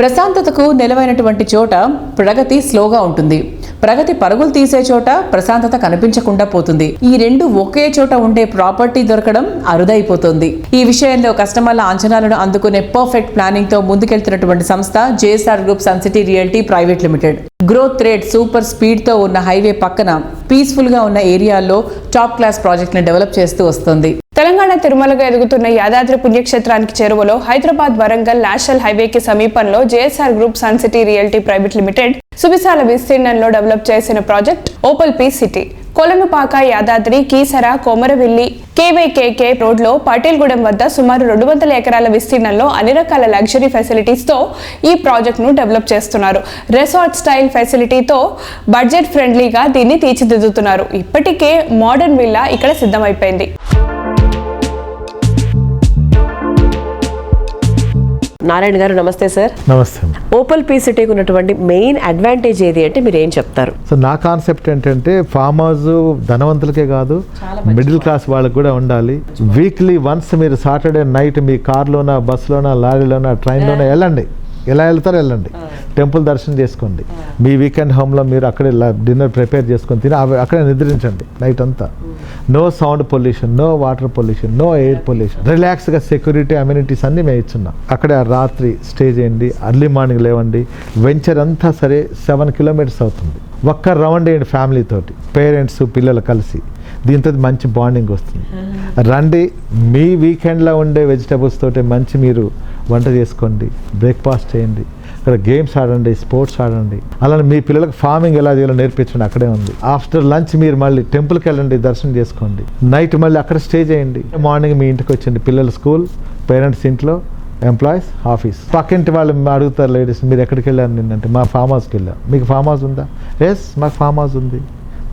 ప్రశాంతతకు నెలవైనటువంటి చోట ప్రగతి స్లోగా ఉంటుంది. ప్రగతి పరుగులు తీసే చోట ప్రశాంతత కనిపించకుండా పోతుంది. ఈ రెండు ఒకే చోట ఉండే ప్రాపర్టీ దొరకడం అరుదైపోతుంది. ఈ విషయంలో కస్టమర్ల అంచనాలను అందుకునే పర్ఫెక్ట్ ప్లానింగ్తో ముందుకెళ్తున్నటువంటి సంస్థ JSR group sun city realty private limited. Growth rate super స్పీడ్తో ఉన్న హైవే పక్కన పీస్ఫుల్గా ఉన్న ఏరియాల్లో టాప్ క్లాస్ ప్రాజెక్ట్ని డెవలప్ చేస్తూ వస్తుంది. తెలంగాణ తిరుమలగా ఎదుగుతున్న యాదాద్రి పుణ్యక్షేత్రానికి చేరువలో హైదరాబాద్ వరంగల్ నేషనల్ హైవేకి సమీపంలో JSR group sun city realty private limited సువిశాల విస్తీర్ణంలో డెవలప్ చేసిన project opal peace city. Kolanupaka Yadadri Keesara Komaravelli KYKK రోడ్లో పాటిల్గూడెం వద్ద సుమారు రెండు వందల ఎకరాల విస్తీర్ణంలో అన్ని రకాల లగ్జరీ ఫెసిలిటీస్తో ఈ ప్రాజెక్ట్ను డెవలప్ చేస్తున్నారు. రెసార్ట్ స్టైల్ ఫెసిలిటీతో బడ్జెట్ ఫ్రెండ్లీగా దీన్ని తీర్చిదిద్దుతున్నారు. ఇప్పటికే మోడర్న్ విల్లా ఇక్కడ సిద్ధమైపోయింది. నారాయణ గారు నమస్తే సార్. నమస్తే ఓపల్ పీ సిటీకి ఉన్నటువంటి మెయిన్ అడ్వాంటేజ్ ఏది అంటే మీరు ఏం చెప్తారు? సో నా కాన్సెప్ట్ ఏంటంటే ఫామ్ హౌస్ ధనవంతులకే కాదు మిడిల్ క్లాస్ వాళ్ళకి కూడా ఉండాలి. వీక్లీ వన్స్ మీరు సాటర్డే నైట్ మీ కార్లోనా బస్సులోనా లారీలోనా ట్రైన్లోనా వెళ్ళండి. ఎలా వెళ్తారో వెళ్ళండి. టెంపుల్ దర్శనం చేసుకోండి. మీ వీకెండ్ హోమ్లో మీరు అక్కడే డిన్నర్ ప్రిపేర్ చేసుకొని తిని అవి అక్కడే నిద్రించండి నైట్ అంతా. No sound pollution no water pollution no air pollution. రిలాక్స్గా సెక్యూరిటీ అమ్యూనిటీస్ అన్నీ మేము ఇచ్చున్నాం. అక్కడే ఆ రాత్రి స్టే చేయండి అర్లీ మార్నింగ్ లేవండి. వెంచర్ అంతా సరే సెవెన్ కిలోమీటర్స్ అవుతుంది. ఒక్క రౌండ్ వేయండి ఫ్యామిలీ తోటి పేరెంట్స్ పిల్లలు కలిసి. దీంతో మంచి బాండింగ్ వస్తుంది. రండి మీ వీకెండ్లో ఉండే వెజిటబుల్స్ తోటి మంచి మీరు వంట చేసుకోండి బ్రేక్ఫాస్ట్ చేయండి. అక్కడ గేమ్స్ ఆడండి స్పోర్ట్స్ ఆడండి. అలానే మీ పిల్లలకు ఫార్మింగ్ ఎలా చేయాలో నేర్పించండి అక్కడే ఉంది. ఆఫ్టర్ లంచ్ మీరు మళ్ళీ టెంపుల్కి వెళ్ళండి దర్శనం చేసుకోండి. నైట్ మళ్ళీ అక్కడ స్టే చేయండి. మార్నింగ్ మీ ఇంటికి వచ్చండి పిల్లలు స్కూల్ పేరెంట్స్ ఇంట్లో ఎంప్లాయీస్ ఆఫీస్ పక్కింటి వాళ్ళు అడుగుతారు లేడీస్ మీరు ఎక్కడికి వెళ్ళారు నిన్నంటే? మా ఫామ్ హౌస్కి వెళ్ళాం. మీకు ఫామ్ హౌస్ ఉందా? ఎస్ మాకు ఫామ్ హౌస్ ఉంది.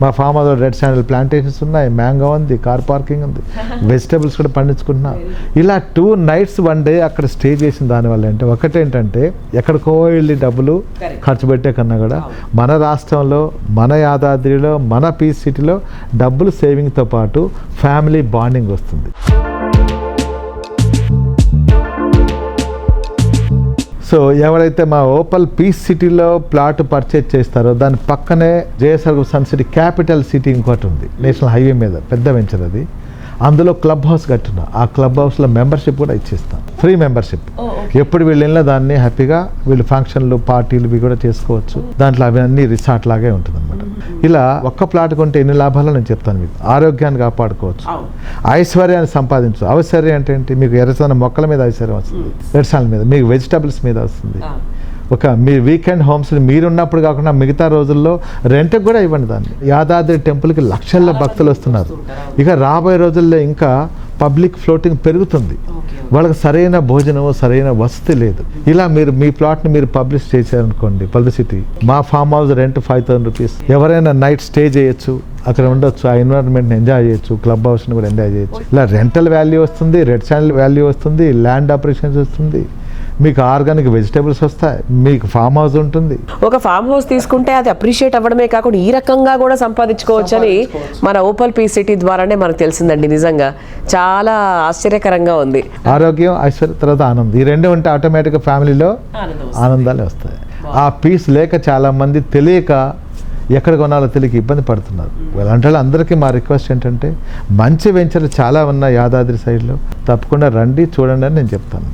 మా farm house red sandal plantations ఉన్నాయి మ్యాంగో ఉంది కార్ పార్కింగ్ ఉంది వెజిటబుల్స్ కూడా పండించుకుంటున్నాం. ఇలా టూ నైట్స్ వన్ డే అక్కడ స్టే చేసిన దానివల్ల అంటే ఒకటేంటంటే ఎక్కడికో వెళ్ళి డబ్బులు ఖర్చు పెట్టే కన్నా కూడా మన రాష్ట్రంలో మన యాదాద్రిలో మన పీస్ సిటీలో డబ్బులు సేవింగ్తో పాటు ఫ్యామిలీ బాండింగ్ వస్తుంది. సో ఎవరైతే మా ఓపల్ పీస్ సిటీలో ప్లాట్ పర్చేజ్ చేస్తారో దాని పక్కనే JSR sun city capital city ఇంకోటి ఉంది. నేషనల్ హైవే మీద పెద్ద వెంచర్ అది. అందులో క్లబ్ హౌస్ కట్టున్నా ఆ క్లబ్ హౌస్లో మెంబర్షిప్ కూడా ఇచ్చేస్తాం. ఫ్రీ మెంబర్షిప్ ఎప్పుడు వీళ్ళు వెళ్ళినా దాన్ని హ్యాపీగా వీళ్ళు ఫంక్షన్లు పార్టీలు ఇవి కూడా చేసుకోవచ్చు. దాంట్లో అవి అన్ని రిసార్ట్ లాగే ఉంటుంది అనమాట ఇలా ఒక్క ప్లాట్ కొంటే ఎన్ని లాభాలు నేను చెప్తాను మీకు. ఆరోగ్యాన్ని కాపాడుకోవచ్చు. ఐశ్వర్యాన్ని సంపాదించు. ఐశ్వర్యం అంటే ఏంటి? మీకు ఎర్రసన మొక్కల మీద ఐశ్వర్యం వస్తుంది. ఎర్రసాల మీద మీకు వెజిటబుల్స్ మీద వస్తుంది. ఒక మీ వీకెండ్ హోమ్స్ మీరున్నప్పుడు కాకుండా మిగతా రోజుల్లో రెంట్కి కూడా ఇవ్వండి దాన్ని. యాదాద్రి టెంపుల్కి లక్షల్లో భక్తులు వస్తున్నారు. ఇక రాబోయే రోజుల్లో ఇంకా పబ్లిక్ ఫ్లోటింగ్ పెరుగుతుంది. వాళ్ళకి సరైన భోజనం సరైన వసతి లేదు. ఇలా మీరు మీ ప్లాట్ని మీరు పబ్లిష్ చేశారనుకోండి పబ్లిసిటీ. మా farm house rent five thousand rupees. ఎవరైనా నైట్ స్టే చేయొచ్చు అక్కడ ఉండొచ్చు ఆ ఎన్విరాన్మెంట్ని ఎంజాయ్ చేయొచ్చు క్లబ్ హౌస్ని కూడా ఎంజాయ్ చేయొచ్చు. ఇలా రెంటల్ వాల్యూ వస్తుంది రెడ్ ఛానల్ వాల్యూ వస్తుంది ల్యాండ్ ఆపరేషన్స్ వస్తుంది. మీకు ఆర్గానిక్ వెజిటేబుల్స్ వస్తాయి మీకు ఫామ్ హౌస్ ఉంటుంది. ఒక ఫామ్ హౌస్ తీసుకుంటే అది అప్రిషియేట్ అవ్వడమే కాకుండా ఈ రకంగా కూడా సంపాదించుకోవచ్చని మన ఓపల్ పీ సిటీ ద్వారానే మనకు తెలిసిందండి నిజంగా. చాలా ఆశ్చర్యకరంగా ఉంది. ఆరోగ్యం ఐశ్వర్య తర్వాత ఆనందం. ఈ రెండు ఉంటే ఆటోమేటిక్గా ఫ్యామిలీలో ఆనందాలే వస్తాయి. ఆ పీస్ లేక చాలా మంది తెలియక ఎక్కడ కొనాలో తెలియక ఇబ్బంది పడుతున్నారు. అలాంటి వాళ్ళు అందరికీ మా రిక్వెస్ట్ ఏంటంటే మంచి వెంచర్లు చాలా ఉన్నాయి యాదాద్రి సైడ్లో. తప్పకుండా రండి చూడండి అని నేను చెప్తాను.